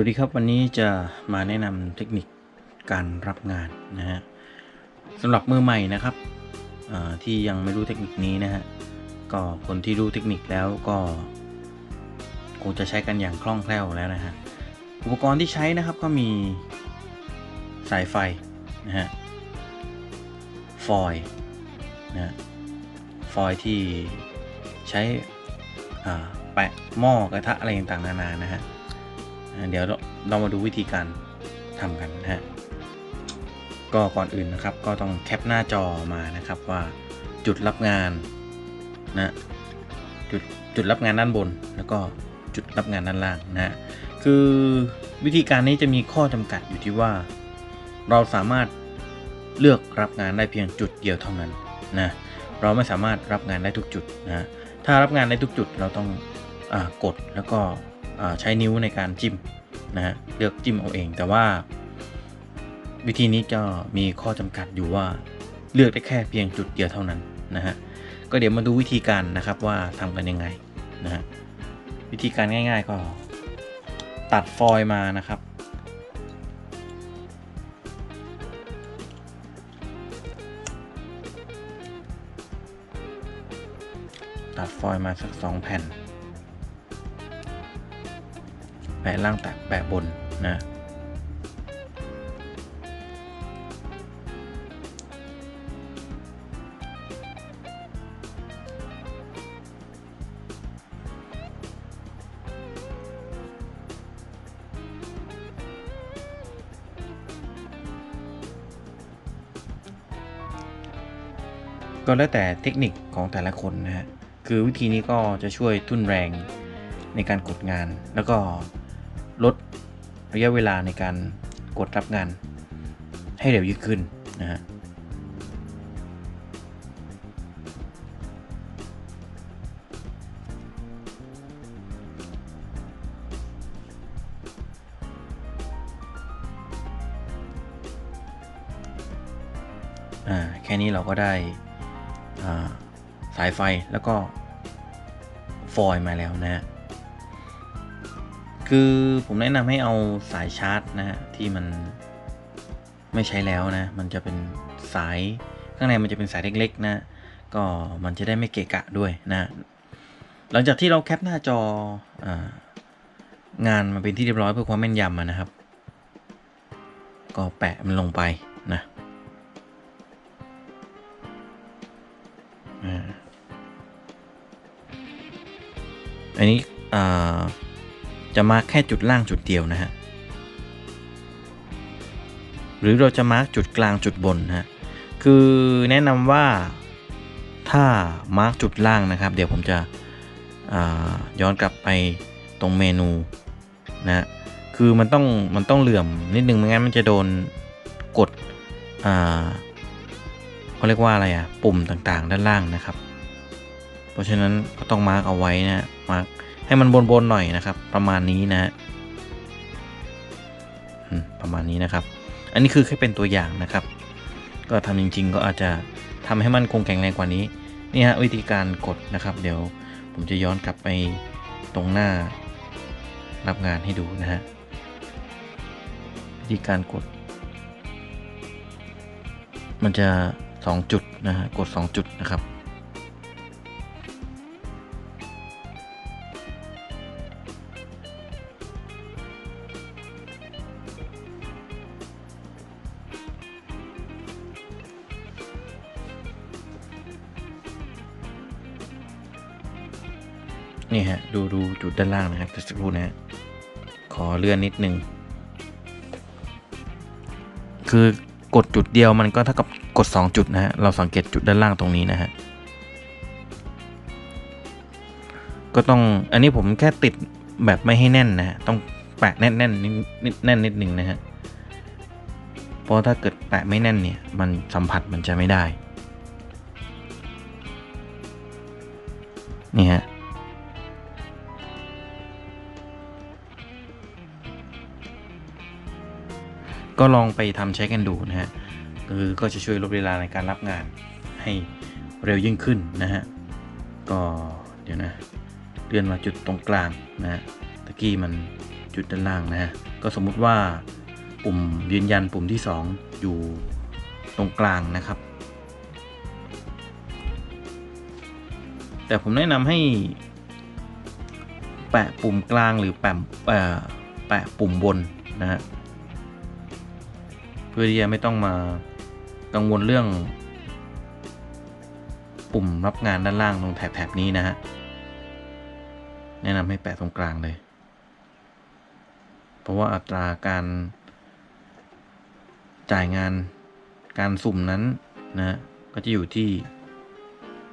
สวัสดีครับวันนี้จะมาแนะนำเทคนิคการรับงานนะฮะสำหรับมือใหม่นะครับที่ยังไม่รู้เทคนิคนี้นะฮะก็คนที่รู้เทคนิคแล้วก็คงจะใช้กันอย่างคล่องแคล่วแล้วนะฮะอุปกรณ์ที่ใช้นะครับก็มีสายไฟนะฮะฟอยล์นะฮะฟอยล์ที่ใช้แปะหม้อกระทะอะไรต่างๆนานานะฮะ เดี๋ยวเรามาดูวิธีการทำกันนะฮะก็ก่อนอื่นนะครับ ก็ต้องแคปหน้าจอมานะครับว่าจุดรับงานนะจุดจุดรับงานด้านบน แล้วก็จุดรับงานด้านล่างนะฮะคือวิธีการนี้จะมีข้อจำกัดอยู่ที่ว่า เราสามารถเลือกรับงานได้เพียงจุดเดียวเท่านั้นนะเราไม่สามารถรับงานได้ทุกจุดนะถ้ารับงานได้ทุกจุดเราต้องอกดแล้วก็ ใช้นิ้วในการจิ้มนะฮะเลือกจิ้มเอาเอง แต่ว่า วิธีนี้ก็มีข้อจำกัดอยู่ว่าเลือกได้แค่เพียงจุดเดียวเท่านั้นนะฮะก็เดี๋ยวมาดูวิธีการนะครับว่าทำกันยังไงนะฮะวิธีการง่าย ๆ ก็ตัดฟอยล์มานะครับ ตัดฟอยล์มาสักสองแผ่น ปะล่างแตะแปะบนนะก็แล้วแต่เทคนิคของแต่ละคนนะฮะ คือวิธีนี้ก็จะช่วยทุ่นแรงในการกดงาน แล้วก็ ลดระยะเวลาในการกดรับงานให้เร็วยิ่งขึ้นนะฮะแค่นี้เราก็ได้สายไฟแล้วก็ฟอยล์มาแล้วนะฮะ คือผมแนะนำให้เอาสายชาร์จนะฮะที่มันไม่ใช้แล้วนะ มันจะเป็นสายข้างในมันจะเป็นสายเล็ก ๆ นะ ก็มันจะได้ไม่เกะกะด้วยนะ หลังจากที่เราแคปหน้าจองานมาเป็นที่เรียบร้อยเพื่อความแม่นยำนะครับ ก็แปะมันลงไปนะอันนี้อ่า จะมาร์คแค่จุดล่างจุดเดียวนะฮะ หรือเราจะมาร์คจุดกลางจุดบนนะฮะ คือแนะนำว่าถ้ามาร์คจุดล่างนะครับ เดี๋ยวผมจะย้อนกลับไปตรงเมนูนะคือมันต้องมันต้องเหลื่อมนิดนึงไม่งั้นมันจะโดนกดเขาเรียกว่าอะไรอะปุ่มต่างๆ ด้านล่างนะครับ เพราะฉะนั้นก็ต้องมาร์กเอาไว้นะมาร์ก ให้มันบนๆหน่อยนะครับ ประมาณนี้นะ ประมาณนี้นะครับ อันนี้คือแค่เป็นตัวอย่างนะครับ ก็ทำจริง ๆ ก็อาจจะทำให้มันคงแข็งแรงกว่านี้ นี่ฮะวิธีการกดนะครับ เดี๋ยวผมจะย้อนกลับไปตรงหน้ารับงานให้ดูนะฮะวิธีการกด มันจะ 2 จุดนะฮะกด 2 จุดนะครับ นี่ฮะ ดูดูจุดด้านล่างนะครับสักครู่นะฮะขอเลื่อนนิดนึง คือกดจุดเดียวมันก็เท่ากับกด 2 จุดนะฮะ เราสังเกตจุดด้านล่างตรงนี้นะฮะ ก็ต้อง อันนี้ผมแค่ติดแบบไม่ให้แน่นนะฮะ ต้องแปะแน่นแน่นนิดนิดแน่นนิดนึงนะฮะ เพราะถ้าเกิดแปะไม่แน่นเนี่ย มันสัมผัสมันจะไม่ได้ นี่ฮะ ก็ลองไปทำใช้กันดูนะฮะคือก็จะช่วยลดเวลาในการรับงานให้เร็วยิ่งขึ้นนะฮะก็เดี๋ยวนะเลื่อนมาจุดตรงกลางนะฮะตะกี้มันจุดด้านล่างนะฮะก็สมมุติว่าปุ่มยืนยันปุ่มที่ 2 อยู่ตรงกลางนะครับ แต่ผมแนะนำให้แปะปุ่มกลางหรือแปะแปะปุ่มบนนะฮะ พื่อที่จะไม่ต้องมากังวลเรื่อง ปุ่มรับงานด้านล่างตรงแถบนี้นะฮะ แนะนำให้แปะตรงกลางเลย เพราะว่าอัตราการจ่ายงานการสุ่มนั้นนะก็จะอยู่ที่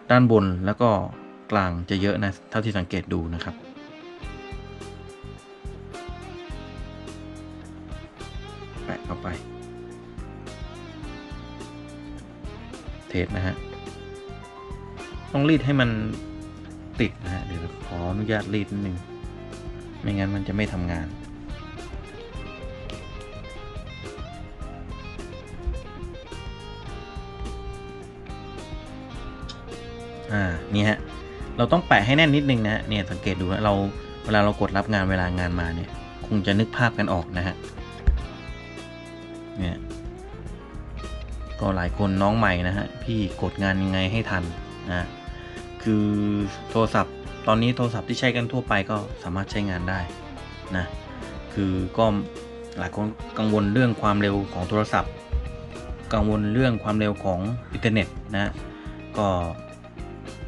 ด้านบนแล้วก็กลางจะเยอะนะ เท่าที่สังเกตดูนะครับ ทสนะฮะ ต้องรีดให้มันติดนะฮะ เดี๋ยวขออนุญาตรีดนิดนึง ไม่งั้นมันจะไม่ทำงาน อ่า นี่ฮะ เราต้องแปะให้แน่นนิดนึงนะฮะ เนี่ยสังเกตดูนะเราเวลาเรากดรับงานเวลางานมาเนี่ย คงจะนึกภาพกันออกนะฮะ เนี่ย ก็หลายคนน้องใหม่นะฮะ พี่กดงานยังไงให้ทันนะ คือโทรศัพท์ตอนนี้โทรศัพท์ที่ใช้กันทั่วไปก็สามารถใช้งานได้นะ คือก็หลายคนกังวลเรื่องความเร็วของโทรศัพท์ กังวลเรื่องความเร็วของอินเทอร์เน็ตนะ ก็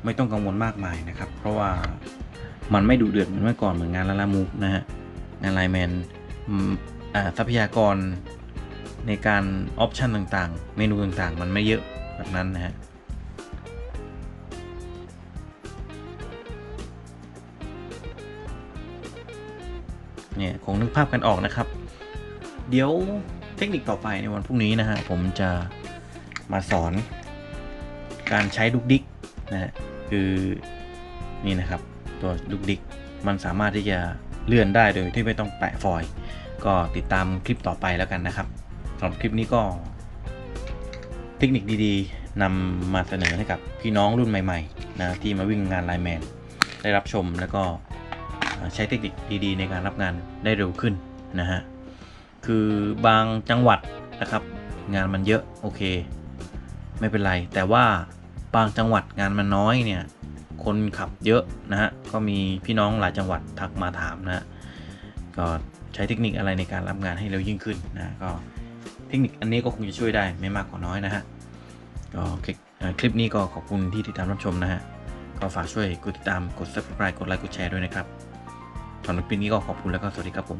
ไม่ต้องกังวลมากมายนะครับ เพราะว่ามันไม่ดุเดือดเหมือนเมื่อก่อนเหมือนงานลาลามูฟนะฮะ งานไลแมนอ่าทรัพยากร ในการออปชันต่างๆ เมนูต่างๆ มันไม่เยอะแบบนั้นนะฮะเนี่ยคงนึกภาพกันออกนะครับ เดี๋ยวเทคนิคต่อไปในวันพรุ่งนี้นะฮะผมจะมาสอนการใช้ดุกดิกนะฮะคือนี่นะครับตัวดุกดิกมันสามารถที่จะเลื่อนได้โดยที่ไม่ต้องแปะฟอยล์ก็ติดตามคลิปต่อไปแล้วกันนะครับ สำหรับคลิปนี้ก็ เทคนิคดีๆนำมาเสนอให้กับพี่น้องรุ่นใหม่ๆนะที่มาวิ่งงานไลแมนได้รับชมแล้วก็ใช้เทคนิคดีๆ ในการรับงานได้เร็วขึ้นนะฮะคือบางจังหวัดนะครับ งานมันเยอะโอเค ไม่เป็นไร แต่ว่าบางจังหวัดงานมันน้อยเนี่ยคนขับเยอะนะฮะก็มีพี่น้องหลายจังหวัดทักมาถามนะฮะก็ใช้เทคนิคอะไรในการรับงานให้เร็วยิ่งขึ้นนะก็ เทคนิคอันนี้ก็คงจะช่วยได้ไม่มากก็น้อยนะฮะก็คลิปคลิปนี้ก็ขอบคุณที่ติดตามรับชมนะฮะก็ฝากช่วยกดติดตามกด subscribe กดไลค์กดแชร์ด้วยนะครับสำหรับคลิปนี้ก็ขอบคุณแล้วก็สวัสดีครับผม